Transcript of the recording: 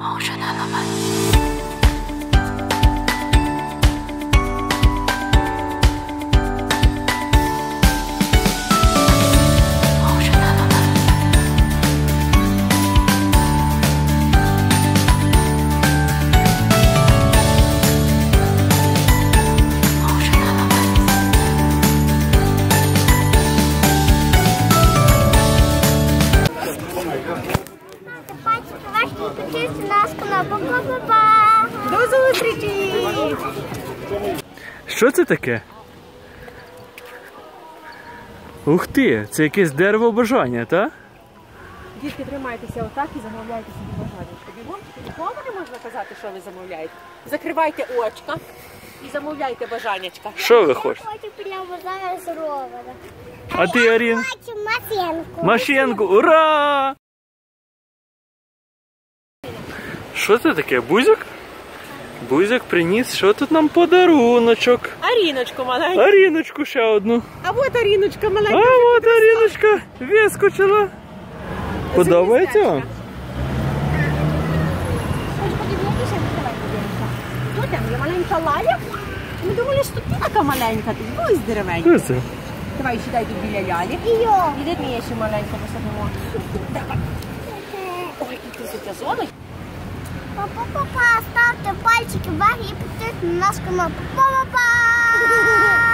我睡着了吗？підписуйтесь на наш канал. Па-па-па-па! До зустрічі! Що це таке? Ух ти! Це якесь дерево бажання, та? Дітки, тримайтеся отак і замовляйте собі бажання. Бігом, нікому не можна казати, що ви замовляєте. Закривайте очка і замовляйте бажаннячка. Що ви хочете? Я хочу прямо зараз ровера. А ти, Арін? Хочу машинку. Машинку, ура! Що це таке? Бузик? Бузик приніс, що тут нам подаруночок. Аріночку маленька. Аріночку ще одну. А от Аріночка маленька. А маленька. от Аріночка вискочила. Подобається вам? Там? Є маленька Лаля? Ми думали, що ти така маленька, ти ось деревенька. Давай сідай тут біля лялі. Йо. Іди мені ще маленько посадимо. Давай. Ой, і ти затязола. Па-па-па-па, ставте пальчики вверх и подписывайтесь на наш канал. Па-па-па!